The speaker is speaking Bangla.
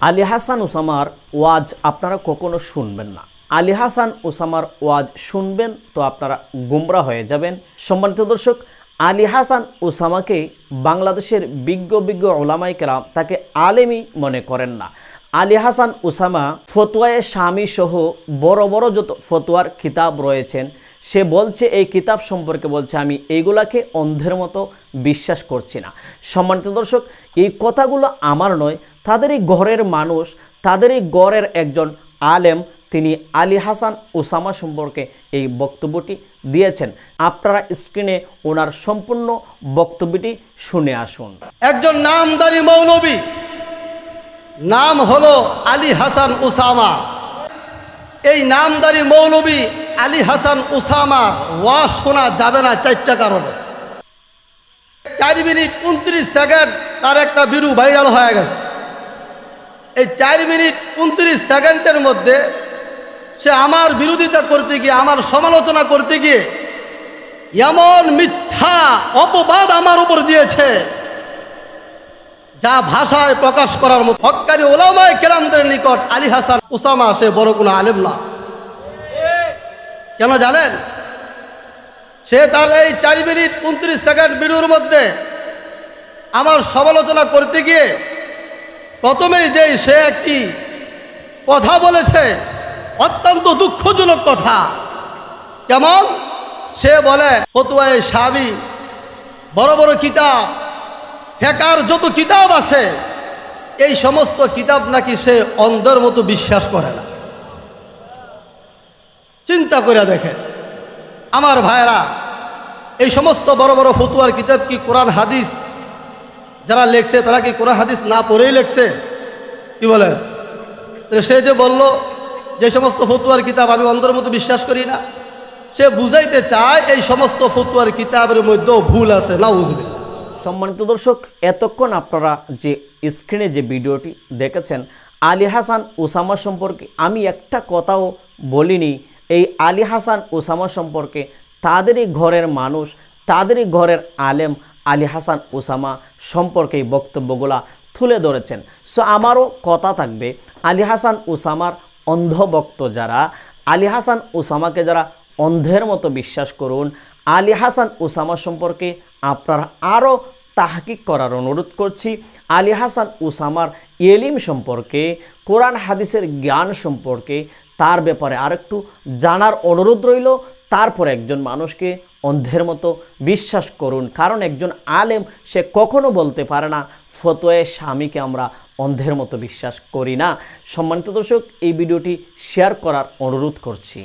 আলী হাসান ওসামার ওয়াজ আপনারা কখনো শুনবেন না। আলি হাসান ওসামার ওয়াজ শুনবেন তো আপনারা গুমরা হয়ে যাবেন। সম্মানিত দর্শক, আলি হাসান ওসামাকে বাংলাদেশের বিজ্ঞ বিজ্ঞ ওলামাইকেরাম তাকে আলেমি মনে করেন না। আলী হাসান ওসামা ফতোয়ায়ে স্বামী সহ বড় বড় যত ফতোয়ার কিতাব রয়েছেন, সে বলছে, এই কিতাব সম্পর্কে বলছে, আমি এইগুলাকে অন্ধের মতো বিশ্বাস করছি না। সম্মানিত দর্শক, এই কথাগুলো আমার নয় তাদের এই ঘরের মানুষ, তাদেরই গড়ের একজন আলেম, তিনি আলী হাসান ওসামা সম্পর্কে এই বক্তব্যটি দিয়েছেন। আপনারা স্ক্রিনে ওনার সম্পূর্ণ বক্তব্যটি শুনে আসুন। একজন নামদারি মৌলবী নাম হলো আলী হাসান উসামা। এই নামদারি মৌলবী আলী হাসান উসামা ওয়াজ শোনা যাবে না চারটা কারণে। চার মিনিট উনত্রিশ সেকেন্ড তার একটা বিরু ভাইরাল হয়ে গেছে। এই চার মিনিট উনত্রিশ সেকেন্ডের মধ্যে সে আমার বিরোধিতা করতে গিয়ে, আমার সমালোচনা করতে গিয়ে এমন মিথ্যা অপবাদ আমার উপর দিয়েছে। যা ভাষায় প্রকাশ করার মতো। হকানি ওলামায় কেরামদের নিকট আলী হাসান উসামা, সে বড় কোনো আলেম না। কেন জানেন? সে তার এই চার মিনিট উনত্রিশ সেকেন্ড ভিডিওর মধ্যে আমার সমালোচনা করতে গিয়ে প্রথমেই যেই সে একটি কথা বলেছে, অত্যন্ত দুঃখজনক কথা। কেমন? সে বলে, ফতুয়ায় সাবি বড় বড় কিতাব ফেকার যত কিতাব আছে, এই সমস্ত কিতাব নাকি সে অন্ধের মতো বিশ্বাস করে না। চিন্তা করে দেখে আমার ভাইরা এই সমস্ত বড় বড় ফতুয়ার কিতাব কি কোরআন হাদিস? যারা লেখছে, তারা কি কোরআন হাদিস না পড়েই লেখছে? কি বলে সে যে বলল, যে সমস্ত ফতুয়ার কিতাব আমি অন্ধের মতো বিশ্বাস করি না, সে বুঝাইতে চায় এই সমস্ত ফতুয়ার কিতাবের মধ্যেও ভুল আছে না বুঝবে সম্মানিত দর্শক, এতক্ষণ আপনারা যে স্ক্রিনে যে ভিডিওটি দেখেছেন, আলী হাসান ওসামা সম্পর্কে আমি একটা কথাও বলিনি। এই আলী হাসান ওসামা সম্পর্কে তাদেরই ঘরের মানুষ, তাদেরই ঘরের আলেম আলী হাসান ওসামা সম্পর্কে এই বক্তব্যগুলা তুলে ধরেছেন। সো আমারও কথা থাকবে, আলী হাসান ওসামার অন্ধভক্ত যারা, আলী হাসান ওসামাকে যারা অন্ধের মতো বিশ্বাস করুন, আলী হাসান ওসামা সম্পর্কে আপনারা আরও তাহকিক করার অনুরোধ করছি। আলী হাসান উসামার এলিম সম্পর্কে, কোরআন হাদিসের জ্ঞান সম্পর্কে, তার ব্যাপারে আরেকটু জানার অনুরোধ রইল। তারপর একজন মানুষকে অন্ধের মতো বিশ্বাস করুন, কারণ একজন আলেম সে কখনো বলতে পারে না, ফতোয়ে স্বামীকে আমরা অন্ধের মতো বিশ্বাস করি না। সম্মানিত দর্শক, এই ভিডিওটি শেয়ার করার অনুরোধ করছি।